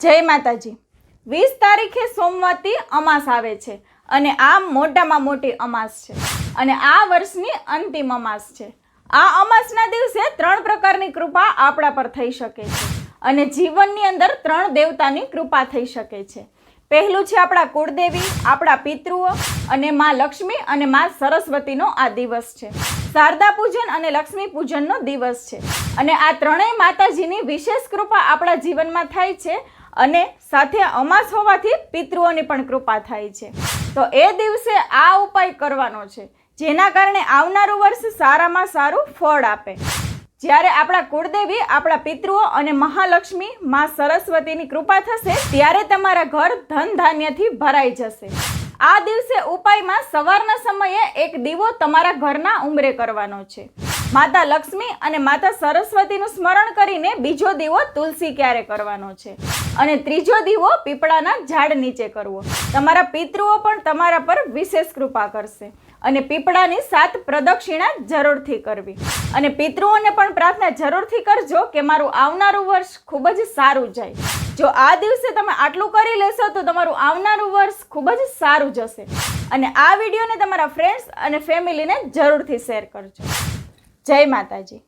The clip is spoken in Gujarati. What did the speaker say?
જય માતાજી. વીસ તારીખે સોમવારથી અમાસ આવે છે અને આ મોટામાં મોટી અમાસ છે અને આ વર્ષની અંતિમ અમાસ છે. આ અમાસના દિવસે ત્રણ પ્રકારની કૃપા આપણા પર થઈ શકે છે અને જીવનની અંદર ત્રણ દેવતાની કૃપા થઈ શકે છે. પહેલું છે આપણા કુળદેવી, આપણા પિતૃઓ અને માં લક્ષ્મી અને માં સરસ્વતીનો આ દિવસ છે. શારદા પૂજન અને લક્ષ્મી પૂજનનો દિવસ છે અને આ ત્રણેય માતાજીની વિશેષ કૃપા આપણા જીવનમાં થાય છે અને સાથે અમાસ હોવાથી પિતૃઓની પણ કૃપા થાય છે. તો એ દિવસે આ ઉપાય કરવાનો છે, જેના કારણે આવનારું વર્ષ સારામાં સારું ફળ આપે. જ્યારે આપણા કુળદેવી, આપણા પિતૃઓ અને મહાલક્ષ્મી માં સરસ્વતીની કૃપા થશે, ત્યારે તમારા ઘર ધન ધાન્યથી ભરાઈ જશે. આ દિવસે ઉપાયમાં સવારના સમયે એક દીવો તમારા ઘરના ઉંમરે કરવાનો છે. માતા લક્ષ્મી અને માતા સરસ્વતીનું સ્મરણ કરીને બીજો દીવો તુલસી ક્યારે કરવાનો છે? અને ત્રીજો દીવો પીપળાના ઝાડ નીચે કરવો. તમારા પિતૃઓ પણ તમારા પર વિશેષ કૃપા કરશે. અને પીપળાની સાત પ્રદક્ષિણા જરૂરથી કરવી. અને પિતૃઓને પણ પ્રાર્થના જરૂરથી કરજો કે મારું આવનારું વર્ષ ખૂબ જ સારું જાય. જો આ દિવસે તમે આટલું કરી લેશો તો તમારું આવનારું વર્ષ ખૂબ જ સારું જશે. અને આ વિડીયોને તમારા ફ્રેન્ડ્સ અને ફેમિલીને જરૂરથી શેર કરજો. જય માતાજી.